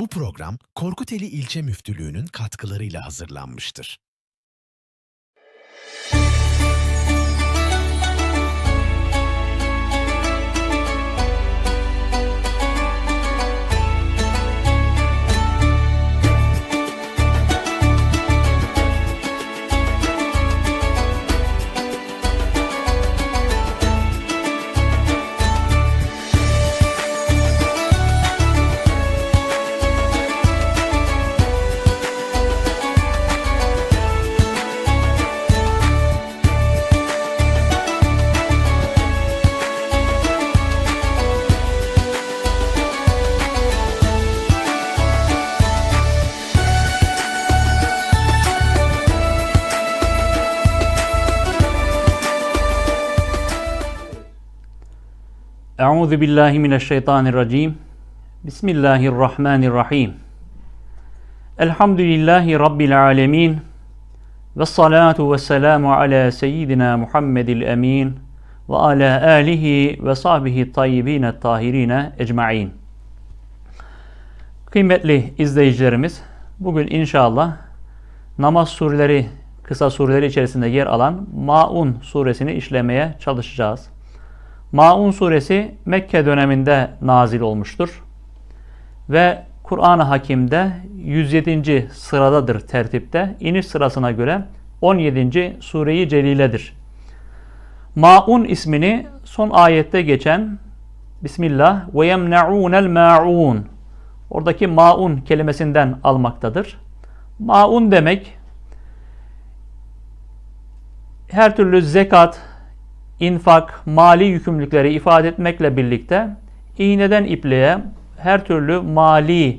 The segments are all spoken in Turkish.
Bu program Korkuteli İlçe Müftülüğü'nün katkılarıyla hazırlanmıştır. Euzu billahi mineşşeytanirracim. Bismillahirrahmanirrahim. Elhamdülillahi rabbil alamin. Ve salatu ve selamu ala seyyidina Muhammedil emin ve ala alihi ve sahbihi tayyibine tahirine ecmaîn. Kıymetli izleyicilerimiz, bugün inşallah namaz sureleri, kısa sureleri içerisinde yer alan Maun suresini işlemeye çalışacağız. Maun suresi Mekke döneminde nazil olmuştur. Ve Kur'an-ı Hakim'de 107. sıradadır tertipte. İniş sırasına göre 17. sureyi celiledir. Maun ismini son ayette geçen Bismillah ve yemna'unel ma'un oradaki maun kelimesinden almaktadır. Maun demek her türlü zekat, infak, mali yükümlülükleri ifade etmekle birlikte iğneden ipliğe her türlü mali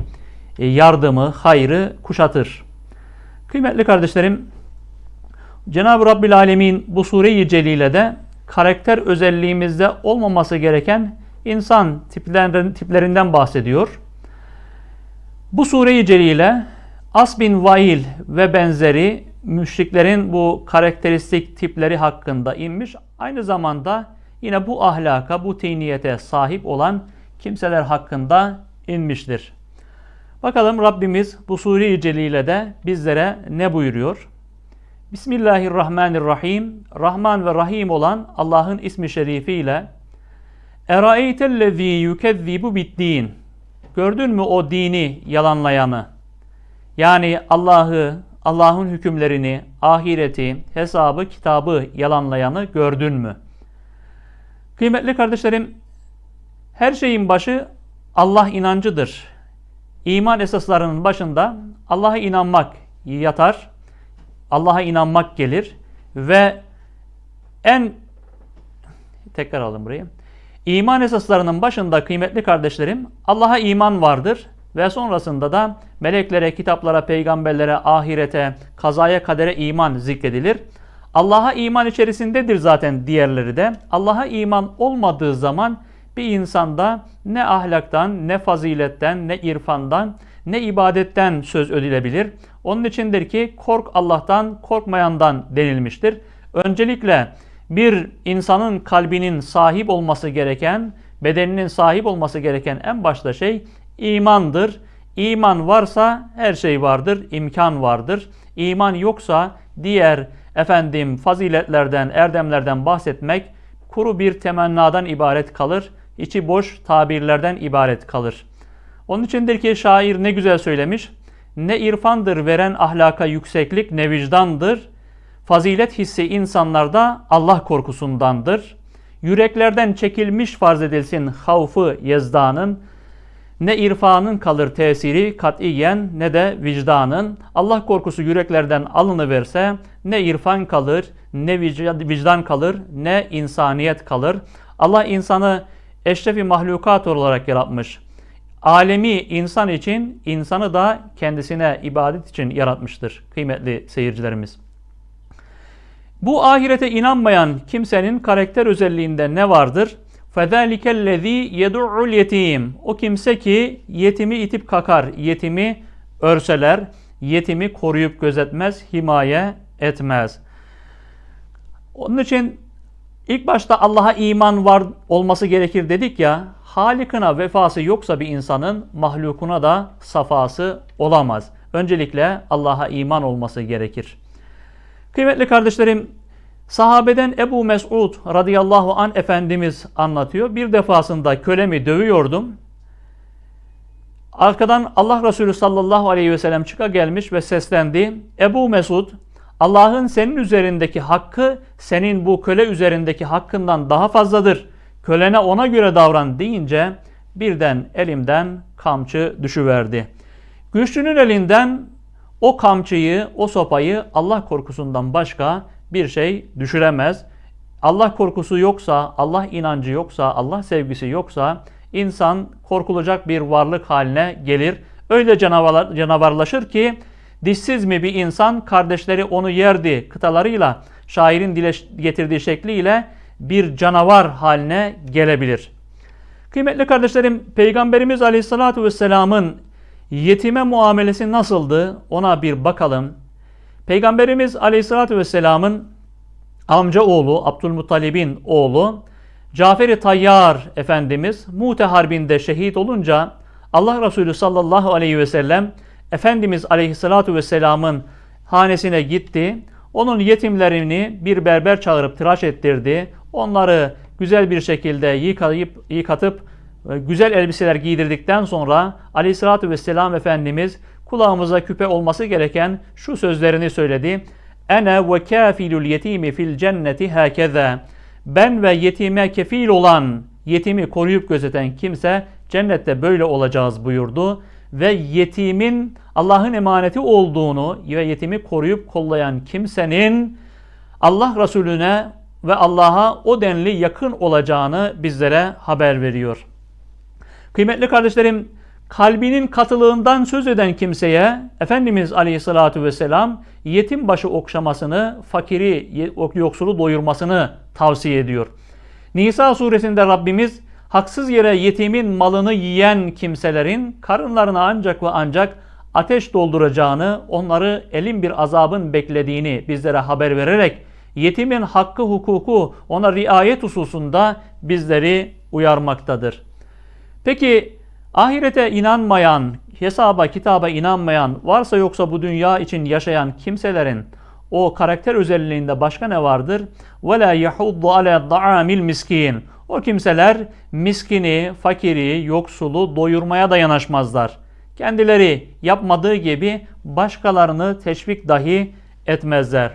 e, yardımı, hayrı kuşatır. Kıymetli kardeşlerim, Cenab-ı Rabbil Alemin bu sure-i celilede karakter özelliğimizde olmaması gereken insan tiplerinden bahsediyor. Bu sure-i celile As bin Vail ve benzeri müşriklerin bu karakteristik tipleri hakkında inmiş. Aynı zamanda yine bu ahlaka, bu tiniyete sahip olan kimseler hakkında inmiştir. Bakalım Rabbimiz bu sure-i celilede bizlere ne buyuruyor? Bismillahirrahmanirrahim. Rahman ve Rahim olan Allah'ın ismi şerifiyle Eraeytellezî yükezzibu biddin. Gördün mü o dini yalanlayanı? Yani Allah'ı, Allah'ın hükümlerini, ahireti, hesabı, kitabı yalanlayanı gördün mü? Kıymetli kardeşlerim, her şeyin başı Allah inancıdır. İman esaslarının başında Allah'a inanmak yatar. Allah'a inanmak gelir ve en tekrar alın burayı. İman esaslarının başında kıymetli kardeşlerim Allah'a iman vardır ve sonrasında da meleklere, kitaplara, peygamberlere, ahirete, kazaya, kadere iman zikredilir. Allah'a iman içerisindedir zaten diğerleri de. Allah'a iman olmadığı zaman bir insanda ne ahlaktan, ne faziletten, ne irfandan, ne ibadetten söz ödülebilir. Onun içindir ki kork Allah'tan, korkmayandan denilmiştir. Öncelikle bir insanın kalbinin sahip olması gereken, bedeninin sahip olması gereken en başta şey imandır. İman varsa her şey vardır, imkan vardır. İman yoksa diğer efendim faziletlerden, erdemlerden bahsetmek kuru bir temennadan ibaret kalır. içi boş tabirlerden ibaret kalır. Onun içindir ki şair ne güzel söylemiş. Ne irfandır veren ahlaka yükseklik ne vicdandır. Fazilet hissi insanlarda Allah korkusundandır. Yüreklerden çekilmiş farz edilsin havfı yezdanın. Ne irfanın kalır tesiri katiyen ne de vicdanın. Allah korkusu yüreklerden alınıverse ne irfan kalır, ne vicdan kalır, ne insaniyet kalır. Allah insanı eşrefi mahlukat olarak yaratmış. Alemi insan için, insanı da kendisine ibadet için yaratmıştır kıymetli seyircilerimiz. Bu ahirete inanmayan kimsenin karakter özelliğinde ne vardır? فَذَٰلِكَ الَّذ۪ي يَدُعُّ الْيَت۪يمِ O kimse ki yetimi itip kakar, yetimi örseler, yetimi koruyup gözetmez, himaye etmez. Onun için İlk başta Allah'a iman var olması gerekir dedik ya. Halikına vefası yoksa bir insanın mahlukuna da safası olamaz. Öncelikle Allah'a iman olması gerekir. Kıymetli kardeşlerim, sahabeden Ebu Mes'ud radıyallahu an Efendimiz anlatıyor. Bir defasında kölemi dövüyordum. Arkadan Allah Resulü sallallahu aleyhi ve sellem çıka gelmiş ve seslendi. Ebu Mesud, Allah'ın senin üzerindeki hakkı senin bu köle üzerindeki hakkından daha fazladır. Kölene ona göre davran deyince birden elimden kamçı düşüverdi. Güçlünün elinden o kamçıyı, o sopayı Allah korkusundan başka bir şey düşüremez. Allah korkusu yoksa, Allah inancı yoksa, Allah sevgisi yoksa insan korkulacak bir varlık haline gelir. Öyle canavarlar, canavarlaşır ki dişsiz mi bir insan kardeşleri onu yerdi kıtalarıyla şairin dile getirdiği şekliyle bir canavar haline gelebilir. Kıymetli kardeşlerim Peygamberimiz Aleyhisselatü Vesselam'ın yetime muamelesi nasıldı ona bir bakalım. Peygamberimiz Aleyhisselatü Vesselam'ın amca oğlu Abdülmuttalib'in oğlu Cafer-i Tayyar Efendimiz Mute Harbi'nde şehit olunca Allah Resulü sallallahu aleyhi ve sellem Efendimiz aleyhissalatu vesselamın hanesine gitti. Onun yetimlerini bir berber çağırıp tıraş ettirdi. Onları güzel bir şekilde yıkayıp, yıkatıp e, güzel elbiseler giydirdikten sonra aleyhissalatu vesselam Efendimiz kulağımıza küpe olması gereken şu sözlerini söyledi. Ene ve kafilul yetimi fil cenneti hakeza. Ben ve yetime kefil olan, yetimi koruyup gözeten kimse cennette böyle olacağız buyurdu. Ve yetimin Allah'ın emaneti olduğunu ve yetimi koruyup kollayan kimsenin Allah Resulüne ve Allah'a o denli yakın olacağını bizlere haber veriyor. Kıymetli kardeşlerim, kalbinin katılığından söz eden kimseye Efendimiz Aleyhisselatü Vesselam yetim başı okşamasını, fakiri, yoksulu doyurmasını tavsiye ediyor. Nisa suresinde Rabbimiz haksız yere yetimin malını yiyen kimselerin karınlarına ancak ve ancak ateş dolduracağını, onları elin bir azabın beklediğini bizlere haber vererek yetimin hakkı hukuku ona riayet hususunda bizleri uyarmaktadır. Peki ahirete inanmayan, hesaba kitaba inanmayan, varsa yoksa bu dünya için yaşayan kimselerin o karakter özelliğinde başka ne vardır? وَلَا يَحُضُّ عَلَى دَعَامِ miskin. O kimseler miskini, fakiri, yoksulu doyurmaya da yanaşmazlar. Kendileri yapmadığı gibi başkalarını teşvik dahi etmezler.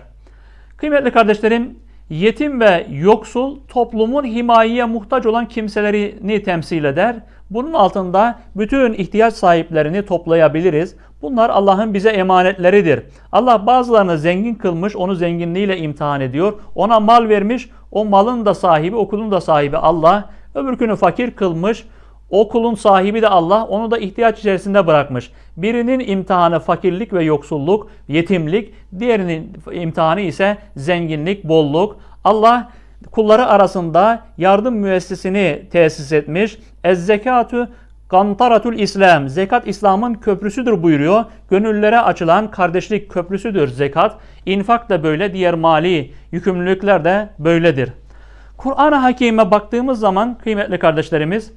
Kıymetli kardeşlerim, yetim ve yoksul toplumun himayeye muhtaç olan kimselerini temsil eder. bunun altında bütün ihtiyaç sahiplerini toplayabiliriz. Bunlar Allah'ın bize emanetleridir. Allah bazılarını zengin kılmış, onu zenginliğiyle imtihan ediyor. Ona mal vermiş, o malın da sahibi, okulun da sahibi Allah. Öbürkünü fakir kılmış, okulun sahibi de Allah, onu da ihtiyaç içerisinde bırakmış. Birinin imtihanı fakirlik ve yoksulluk, yetimlik, diğerinin imtihanı ise zenginlik, bolluk. Allah kulları arasında yardım müessesini tesis etmiş. Ez zekatü Kantaratul İslam, zekat İslam'ın köprüsüdür buyuruyor. Gönüllere açılan kardeşlik köprüsüdür zekat. İnfak da böyle, diğer mali yükümlülükler de böyledir. Kur'an-ı Hakim'e baktığımız zaman kıymetli kardeşlerimiz,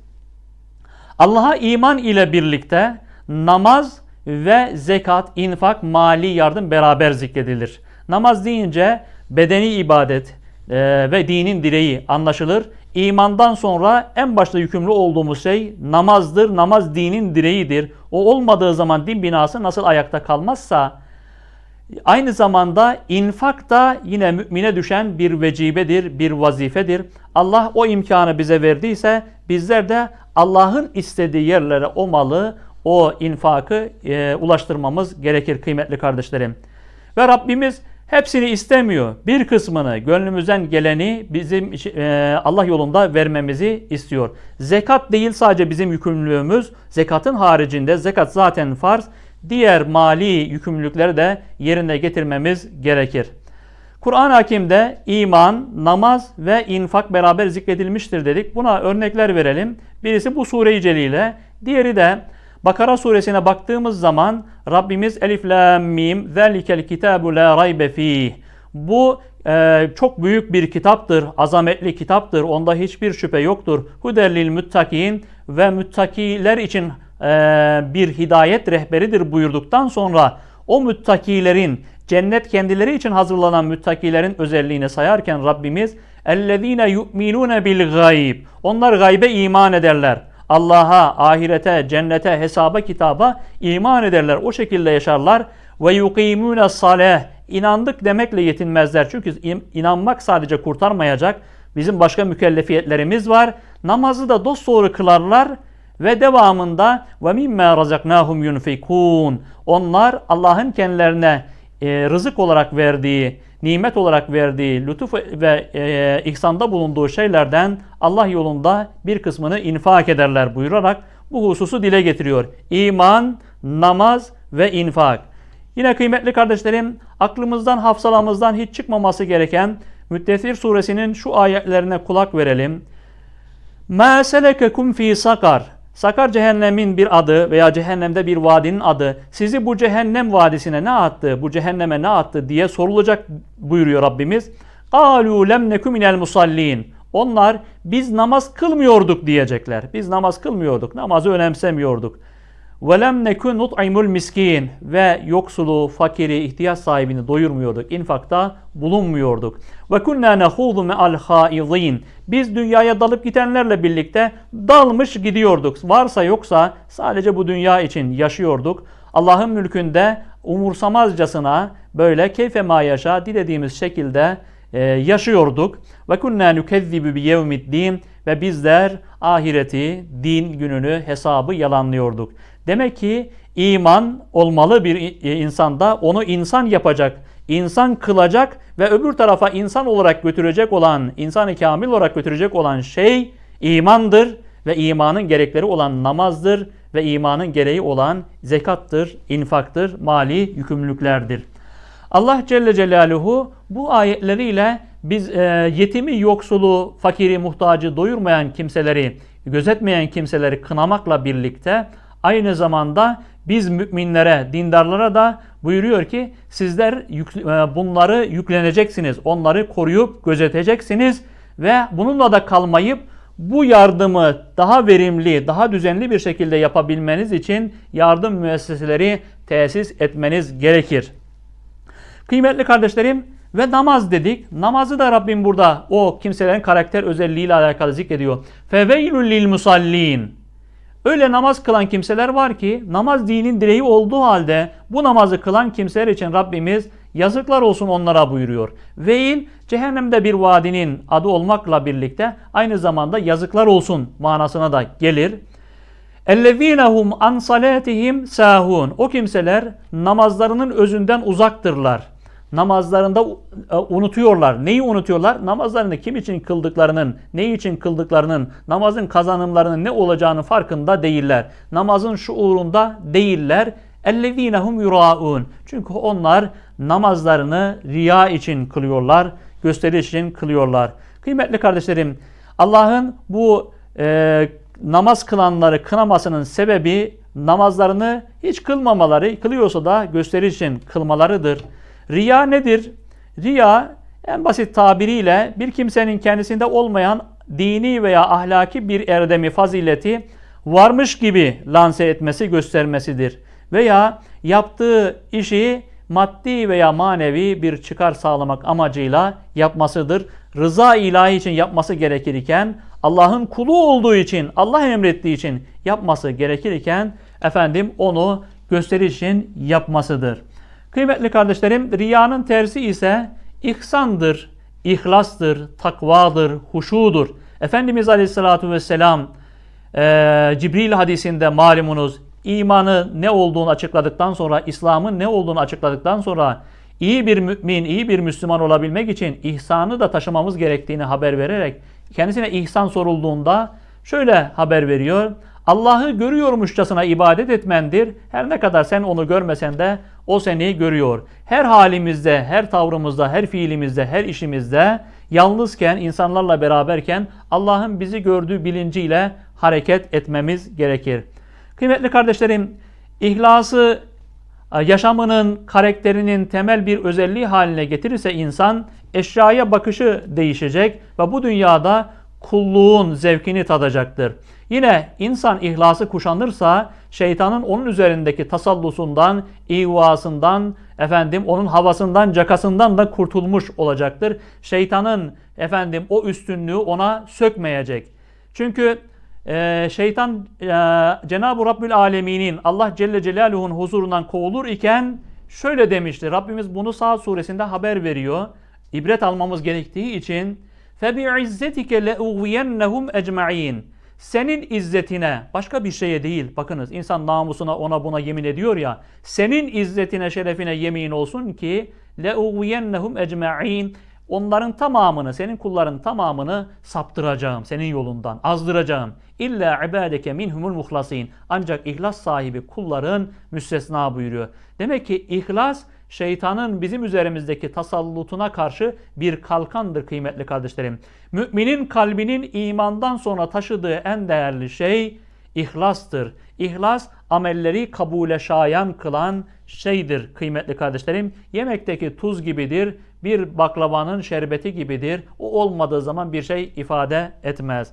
Allah'a iman ile birlikte namaz ve zekat, infak, mali yardım beraber zikredilir. Namaz deyince bedeni ibadet e, ve dinin direği anlaşılır. İmandan sonra en başta yükümlü olduğumuz şey namazdır. Namaz dinin direğidir. O olmadığı zaman din binası nasıl ayakta kalmazsa aynı zamanda infak da yine mümine düşen bir vecibedir, bir vazifedir. Allah o imkanı bize verdiyse bizler de Allah'ın istediği yerlere o malı, o infakı e, ulaştırmamız gerekir kıymetli kardeşlerim. Ve Rabbimiz Hepsini istemiyor. Bir kısmını gönlümüzden geleni bizim e, Allah yolunda vermemizi istiyor. Zekat değil sadece bizim yükümlülüğümüz. Zekatın haricinde zekat zaten farz. Diğer mali yükümlülükleri de yerine getirmemiz gerekir. Kur'an-ı Hakim'de iman, namaz ve infak beraber zikredilmiştir dedik. Buna örnekler verelim. Birisi bu sure-i celile, diğeri de Bakara suresine baktığımız zaman Rabbimiz Elif la mim zelikel kitabu la raybe fih. Bu e, çok büyük bir kitaptır, azametli kitaptır. Onda hiçbir şüphe yoktur. Huderlil muttakin ve müttakiler için e, bir hidayet rehberidir buyurduktan sonra o müttakilerin cennet kendileri için hazırlanan müttakilerin özelliğini sayarken Rabbimiz ellezine yu'minune bil gayb. Onlar gaybe iman ederler. Allah'a, ahirete, cennete, hesaba, kitaba iman ederler. O şekilde yaşarlar. Ve yukimune salih. İnandık demekle yetinmezler. Çünkü in- inanmak sadece kurtarmayacak. Bizim başka mükellefiyetlerimiz var. Namazı da dosdoğru kılarlar ve devamında ve mimme razaknahum yunfikun. Onlar Allah'ın kendilerine e, rızık olarak verdiği, nimet olarak verdiği, lütuf ve e, ihsanda bulunduğu şeylerden Allah yolunda bir kısmını infak ederler buyurarak bu hususu dile getiriyor. İman, namaz ve infak. Yine kıymetli kardeşlerim aklımızdan hafsalamızdan hiç çıkmaması gereken Müddessir suresinin şu ayetlerine kulak verelim. مَا سَلَكَكُمْ ف۪ي sakar. Sakar cehennemin bir adı veya cehennemde bir vadinin adı. Sizi bu cehennem vadisine ne attı, bu cehenneme ne attı diye sorulacak buyuruyor Rabbimiz. قَالُوا لَمْ نَكُ مِنَ الْمُصَلِّينَ Onlar biz namaz kılmıyorduk diyecekler. Biz namaz kılmıyorduk, namazı önemsemiyorduk. وَلَمْ نَكُنْ نُطْعِمُ miskin Ve yoksulu, fakiri, ihtiyaç sahibini doyurmuyorduk. İnfakta bulunmuyorduk. وَكُنَّا نَخُوضُ مَعَ الْخَائِضِينَ Biz dünyaya dalıp gidenlerle birlikte dalmış gidiyorduk. Varsa yoksa sadece bu dünya için yaşıyorduk. Allah'ın mülkünde umursamazcasına böyle keyfe ma yaşa dilediğimiz şekilde e, yaşıyorduk. Ve kunna nukezzibu bi yevmiddin ve bizler ahireti, din gününü, hesabı yalanlıyorduk. Demek ki iman olmalı bir insanda onu insan yapacak, insan kılacak ve öbür tarafa insan olarak götürecek olan, insanı kamil olarak götürecek olan şey imandır ve imanın gerekleri olan namazdır ve imanın gereği olan zekattır, infaktır, mali yükümlülüklerdir. Allah Celle Celaluhu bu ayetleriyle biz e, yetimi, yoksulu, fakiri, muhtacı doyurmayan kimseleri, gözetmeyen kimseleri kınamakla birlikte aynı zamanda biz müminlere, dindarlara da buyuruyor ki sizler yük, e, bunları yükleneceksiniz. Onları koruyup gözeteceksiniz ve bununla da kalmayıp bu yardımı daha verimli, daha düzenli bir şekilde yapabilmeniz için yardım müesseseleri tesis etmeniz gerekir. Kıymetli kardeşlerim ve namaz dedik. Namazı da Rabbim burada o kimselerin karakter özelliğiyle alakalı zikrediyor. Feveylül lil musallin. Öyle namaz kılan kimseler var ki namaz dinin direği olduğu halde bu namazı kılan kimseler için Rabbimiz yazıklar olsun onlara buyuruyor. Veil cehennemde bir vadinin adı olmakla birlikte aynı zamanda yazıklar olsun manasına da gelir. Ellevinehum an salatihim sahun. O kimseler namazlarının özünden uzaktırlar Namazlarında e, unutuyorlar. Neyi unutuyorlar? Namazlarını kim için kıldıklarının, ne için kıldıklarının, namazın kazanımlarının ne olacağını farkında değiller. Namazın şuurunda değiller. اَلَّذ۪ينَهُمْ yuraun. Çünkü onlar namazlarını riya için kılıyorlar, gösteriş için kılıyorlar. Kıymetli kardeşlerim, Allah'ın bu e, namaz kılanları kınamasının sebebi namazlarını hiç kılmamaları, kılıyorsa da gösteriş için kılmalarıdır. Riya nedir? Riya en basit tabiriyle bir kimsenin kendisinde olmayan dini veya ahlaki bir erdemi, fazileti varmış gibi lanse etmesi, göstermesidir. Veya yaptığı işi maddi veya manevi bir çıkar sağlamak amacıyla yapmasıdır. Rıza ilahi için yapması gerekirken Allah'ın kulu olduğu için, Allah emrettiği için yapması gerekirken efendim onu gösteriş için yapmasıdır. Kıymetli kardeşlerim, riyanın tersi ise ihsandır, ihlastır, takvadır, huşudur. Efendimiz Aleyhisselatü Vesselam e, Cibril hadisinde malumunuz imanı ne olduğunu açıkladıktan sonra, İslam'ın ne olduğunu açıkladıktan sonra iyi bir mümin, iyi bir Müslüman olabilmek için ihsanı da taşımamız gerektiğini haber vererek kendisine ihsan sorulduğunda şöyle haber veriyor. Allah'ı görüyormuşçasına ibadet etmendir. Her ne kadar sen onu görmesen de o seni görüyor. Her halimizde, her tavrımızda, her fiilimizde, her işimizde yalnızken, insanlarla beraberken Allah'ın bizi gördüğü bilinciyle hareket etmemiz gerekir. Kıymetli kardeşlerim, ihlası yaşamının, karakterinin temel bir özelliği haline getirirse insan eşyaya bakışı değişecek ve bu dünyada kulluğun zevkini tadacaktır. Yine insan ihlası kuşanırsa şeytanın onun üzerindeki tasallusundan, ihvasından, efendim onun havasından, cakasından da kurtulmuş olacaktır. Şeytanın efendim o üstünlüğü ona sökmeyecek. Çünkü e, şeytan e, Cenab-ı Rabbül Alemin'in Allah Celle Celaluhu'nun huzurundan kovulur iken şöyle demişti. Rabbimiz bunu Sağ suresinde haber veriyor. İbret almamız gerektiği için فَبِعِزَّتِكَ لَاُغْوِيَنَّهُمْ اَجْمَعِينَ senin izzetine başka bir şeye değil. Bakınız insan namusuna ona buna yemin ediyor ya. Senin izzetine şerefine yemin olsun ki le'uviyennehum ecma'in onların tamamını, senin kulların tamamını saptıracağım senin yolundan, azdıracağım. İlla ibadeke minhumul muhlasin. Ancak ihlas sahibi kulların müstesna buyuruyor. Demek ki ihlas şeytanın bizim üzerimizdeki tasallutuna karşı bir kalkandır kıymetli kardeşlerim. Müminin kalbinin imandan sonra taşıdığı en değerli şey İhlastır. İhlas amelleri kabule şayan kılan şeydir kıymetli kardeşlerim. Yemekteki tuz gibidir, bir baklavanın şerbeti gibidir. O olmadığı zaman bir şey ifade etmez.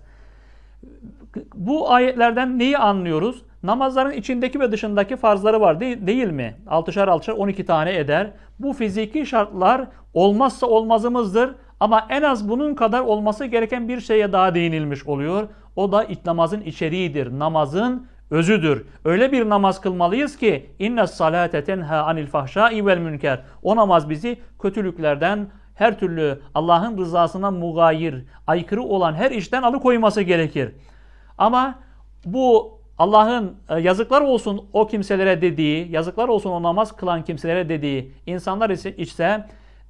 Bu ayetlerden neyi anlıyoruz? Namazların içindeki ve dışındaki farzları var değil, mi? Altışar altışar 12 tane eder. Bu fiziki şartlar olmazsa olmazımızdır. Ama en az bunun kadar olması gereken bir şeye daha değinilmiş oluyor. O da namazın içeriğidir. Namazın özüdür. Öyle bir namaz kılmalıyız ki inne salate tenha anil fahşai vel münker. O namaz bizi kötülüklerden her türlü Allah'ın rızasına mugayir, aykırı olan her işten alıkoyması gerekir. Ama bu Allah'ın e, yazıklar olsun o kimselere dediği, yazıklar olsun o namaz kılan kimselere dediği insanlar ise ise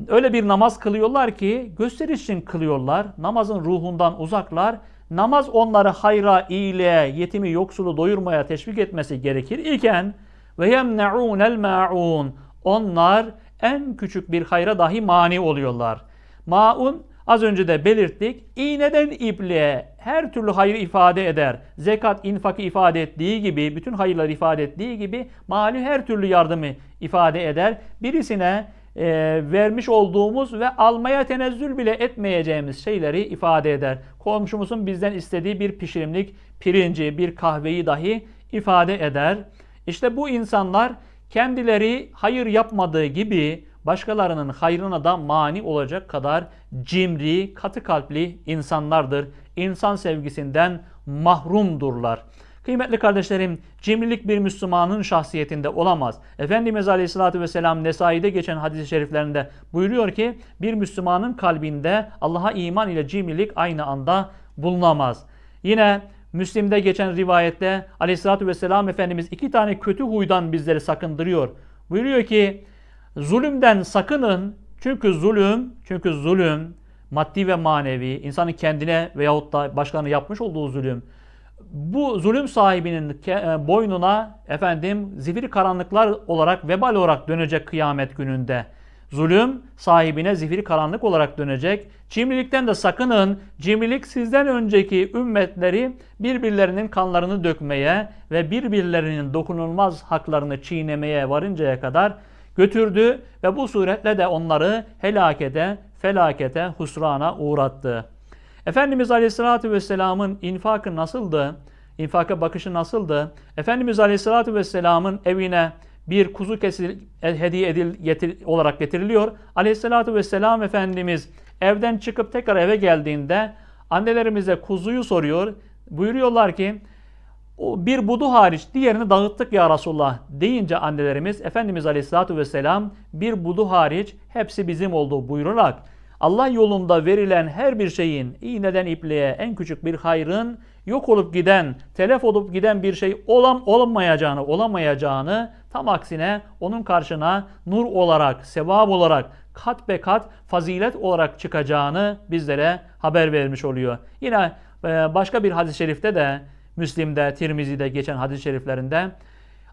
öyle bir namaz kılıyorlar ki gösteriş için kılıyorlar. Namazın ruhundan uzaklar. Namaz onları hayra, iyiliğe, yetimi, yoksulu doyurmaya teşvik etmesi gerekir iken ve yemne'ûnel ma'un onlar en küçük bir hayra dahi mani oluyorlar. Maun az önce de belirttik. İğneden ipliğe her türlü hayır ifade eder. Zekat, infakı ifade ettiği gibi, bütün hayırları ifade ettiği gibi mali her türlü yardımı ifade eder. Birisine e, vermiş olduğumuz ve almaya tenezzül bile etmeyeceğimiz şeyleri ifade eder. Komşumuzun bizden istediği bir pişirimlik pirinci, bir kahveyi dahi ifade eder. İşte bu insanlar kendileri hayır yapmadığı gibi başkalarının hayrına da mani olacak kadar cimri, katı kalpli insanlardır. İnsan sevgisinden mahrumdurlar. Kıymetli kardeşlerim, cimrilik bir Müslümanın şahsiyetinde olamaz. Efendimiz Aleyhisselatü Vesselam Nesai'de geçen hadis-i şeriflerinde buyuruyor ki, bir Müslümanın kalbinde Allah'a iman ile cimrilik aynı anda bulunamaz. Yine Müslim'de geçen rivayette Aleyhisselatü Vesselam Efendimiz iki tane kötü huydan bizleri sakındırıyor. Buyuruyor ki, zulümden sakının çünkü zulüm, çünkü zulüm maddi ve manevi, insanın kendine veyahut da başkalarına yapmış olduğu zulüm, bu zulüm sahibinin e, boynuna efendim zifiri karanlıklar olarak vebal olarak dönecek kıyamet gününde. Zulüm sahibine zifiri karanlık olarak dönecek. Cimrilikten de sakının. Cimrilik sizden önceki ümmetleri birbirlerinin kanlarını dökmeye ve birbirlerinin dokunulmaz haklarını çiğnemeye varıncaya kadar götürdü ve bu suretle de onları helakete, felakete, husrana uğrattı. Efendimiz Aleyhisselatü Vesselam'ın infakı nasıldı? İnfaka bakışı nasıldı? Efendimiz Aleyhisselatü Vesselam'ın evine bir kuzu kesil hediye edil getir, olarak getiriliyor. Aleyhisselatü Vesselam Efendimiz evden çıkıp tekrar eve geldiğinde annelerimize kuzuyu soruyor. Buyuruyorlar ki bir budu hariç diğerini dağıttık ya Resulullah deyince annelerimiz Efendimiz Aleyhisselatü Vesselam bir budu hariç hepsi bizim oldu buyurarak Allah yolunda verilen her bir şeyin iğneden ipliğe en küçük bir hayrın yok olup giden, telef olup giden bir şey olam olamayacağını, olamayacağını tam aksine onun karşına nur olarak, sevap olarak, kat be kat fazilet olarak çıkacağını bizlere haber vermiş oluyor. Yine e, başka bir hadis-i şerifte de Müslim'de, Tirmizi'de geçen hadis-i şeriflerinde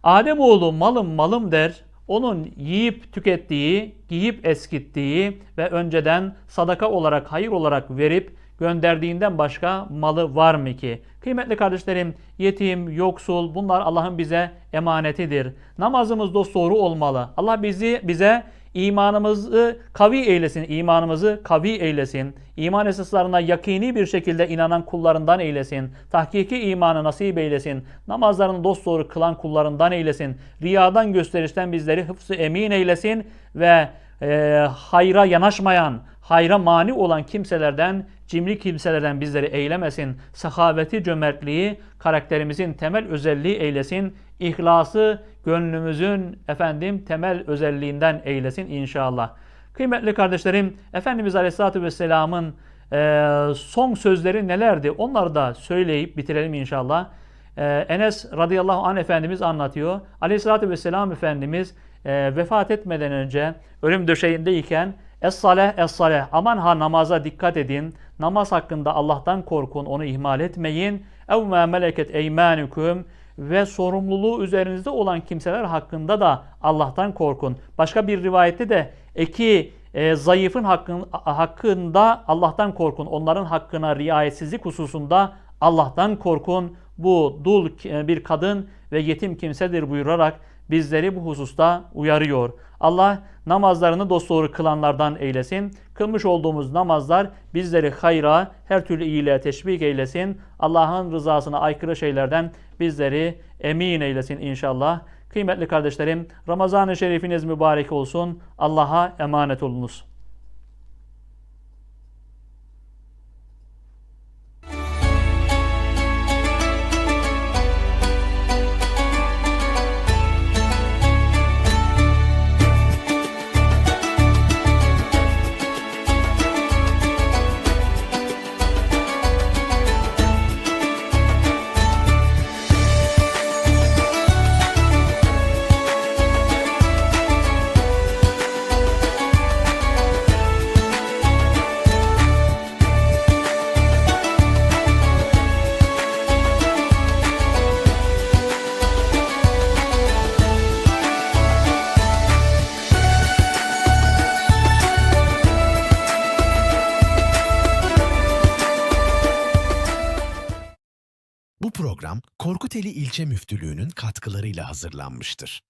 Ademoğlu malım malım der. Onun yiyip tükettiği, giyip eskittiği ve önceden sadaka olarak, hayır olarak verip gönderdiğinden başka malı var mı ki? Kıymetli kardeşlerim, yetim, yoksul bunlar Allah'ın bize emanetidir. Namazımız dosdoğru olmalı. Allah bizi bize imanımızı kavi eylesin, imanımızı kavi eylesin. İman esaslarına yakini bir şekilde inanan kullarından eylesin. Tahkiki imanı nasip eylesin. Namazlarını dosdoğru kılan kullarından eylesin. Riyadan gösterişten bizleri hıfzı emin eylesin ve e, hayra yanaşmayan, hayra mani olan kimselerden, cimri kimselerden bizleri eylemesin. Sahaveti, cömertliği karakterimizin temel özelliği eylesin. İhlası gönlümüzün efendim temel özelliğinden eylesin inşallah. Kıymetli kardeşlerim, Efendimiz Aleyhisselatü Vesselam'ın e, son sözleri nelerdi? Onları da söyleyip bitirelim inşallah. E, Enes radıyallahu anh Efendimiz anlatıyor. Aleyhisselatü Vesselam Efendimiz e, vefat etmeden önce ölüm döşeğindeyken Es-saleh, es-saleh. Aman ha namaza dikkat edin. Namaz hakkında Allah'tan korkun, onu ihmal etmeyin. Ev ma meleket eymanukum ve sorumluluğu üzerinizde olan kimseler hakkında da Allah'tan korkun. Başka bir rivayette de iki e, zayıfın hakkın, hakkında Allah'tan korkun. Onların hakkına riayetsizlik hususunda Allah'tan korkun. Bu dul e, bir kadın ve yetim kimsedir buyurarak bizleri bu hususta uyarıyor. Allah namazlarını dosdoğru kılanlardan eylesin. Kılmış olduğumuz namazlar bizleri hayra, her türlü iyiliğe teşvik eylesin. Allah'ın rızasına aykırı şeylerden bizleri emin eylesin inşallah. Kıymetli kardeşlerim, Ramazan-ı Şerifiniz mübarek olsun. Allah'a emanet olunuz. Korkuteli İlçe Müftülüğü'nün katkılarıyla hazırlanmıştır.